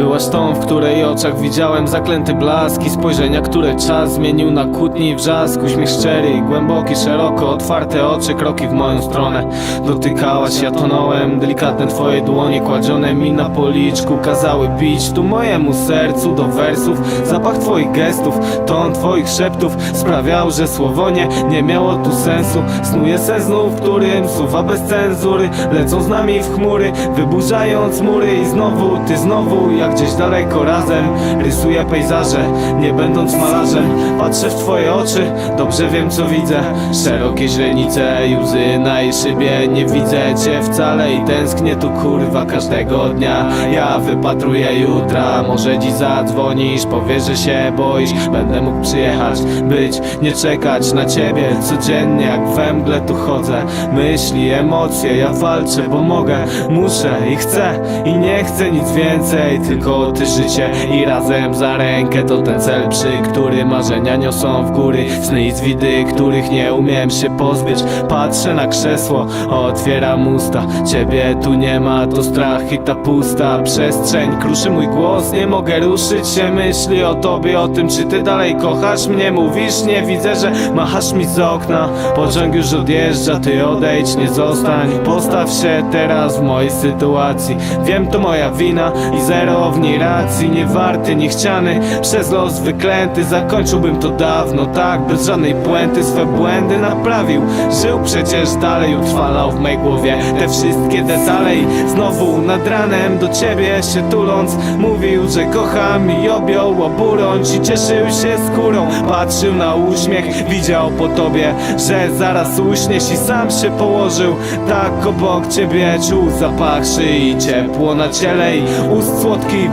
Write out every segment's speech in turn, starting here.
twarz tą, w której oczach widziałem zaklęty blask I spojrzenia, które czas zmienił na kłótni i wrzask Uśmiech szczery i głęboki, szeroko otwarte oczy, kroki w moją stronę. Dotykałaś, ja tonąłem, delikatne twoje dłonie kładzione mi na policzku Kazały bić tu mojemu sercu do wersów. Zapach twoich gestów, ton twoich szeptów Sprawiał, że słowo nie, nie miało tu sensu. Snuje sen znów, którym słowa bez cenzury Lecą z nami w chmury, wyburzając mury I znowu, ty znowu, jak gdzieś daleko razem. Rysuję pejzaże, nie będąc malarzem. Patrzę w twoje oczy, dobrze wiem co widzę. Szerokie źrenice łzy na jej szybie. Nie widzę cię wcale i tęsknię tu kurwa każdego dnia. Ja wypatruję jutra, może dziś zadzwonisz. Powiesz, że się boisz, będę mógł przyjechać. Być, nie czekać na ciebie Codziennie jak we mgle tu chodzę. Myśli, emocje, ja walczę, bo mogę. Muszę i chcę i nie chcę nic więcej Tylko ty życie i razem za rękę. To ten cel, przy który marzenia niosą w góry. Sny i zwidy, których nie umiem się pozbyć. Patrzę na krzesło, otwieram usta. Ciebie tu nie ma, to strach i ta pusta przestrzeń. Kruszy mój głos, nie mogę ruszyć się. Myśli o tobie, o tym czy ty dalej kochasz mnie. Mówisz, nie widzę, że machasz mi z okna. Pociąg już odjeżdża, ty odejdź, nie zostań. Postaw się teraz w mojej sytuacji. Wiem, to moja wina i zero niej racji Nie warty, niechciany, przez los wyklęty Zakończyłbym to dawno, tak, bez żadnej puenty. Swe błędy naprawił, żył przecież dalej Utrwalał w mej głowie te wszystkie detale. I znowu nad ranem do ciebie się tuląc Mówił, że kocham i objął oburącz I cieszył się skórą, patrzył na uśmiech Widział po tobie, że zaraz uśniesz I sam się położył. Tak obok ciebie Czuł zapach szyi, ciepło na ciele I ust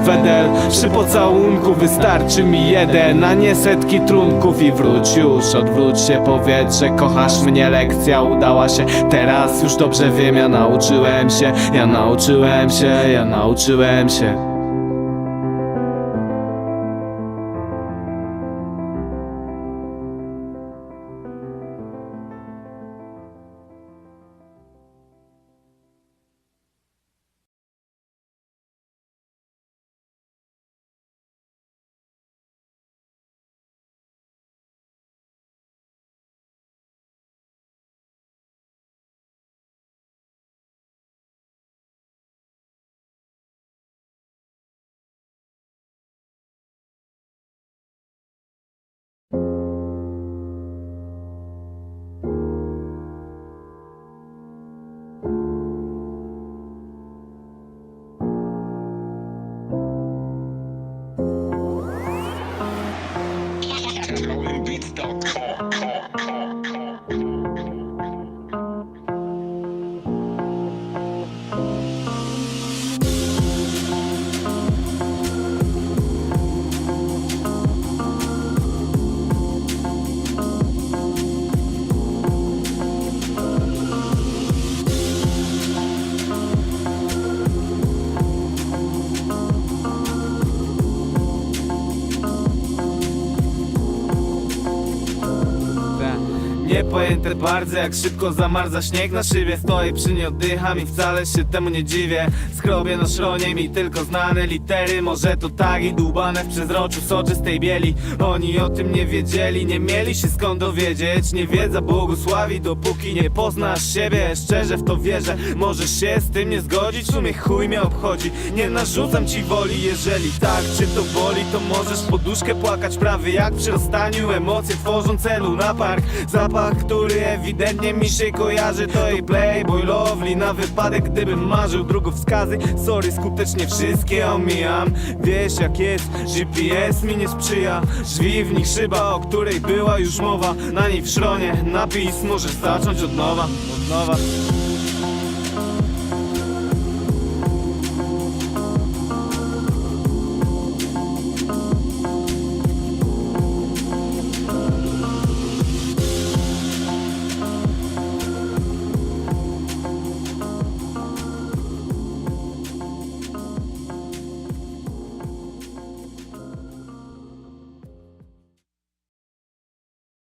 wędel Przy pocałunku wystarczy mi jeden A nie setki trunków i wróć już Odwróć się, powiedz, że kochasz mnie. Lekcja udała się, teraz już dobrze wiem Ja nauczyłem się, ja nauczyłem się, ja nauczyłem się Niepojęte bardzo jak szybko zamarza śnieg na szybie. Stoję przy nie oddycham i wcale się temu nie dziwię. Skrobię na szronie mi tylko znane litery. Może to tagi dłubane w przezroczu soczystej bieli. Oni o tym nie wiedzieli, nie mieli się skąd dowiedzieć. Nie wiedza błogosławi dopóki nie poznasz siebie. Szczerze w to wierzę, możesz się z tym nie zgodzić. W sumie chuj mnie obchodzi, nie narzucam ci woli Jeżeli tak cię to boli, to możesz poduszkę płakać. Prawie jak przy rozstaniu, emocje tworzą celu na park Który ewidentnie mi się kojarzy. To i Playboy Lovely. Na wypadek gdybym marzył Drogowskazy, sorry, skutecznie wszystkie omijam. Wiesz jak jest, GPS mi nie sprzyja. Drzwi w nich szyba, o której była już mowa. Na niej w szronie napis, możesz zacząć od nowa, od nowa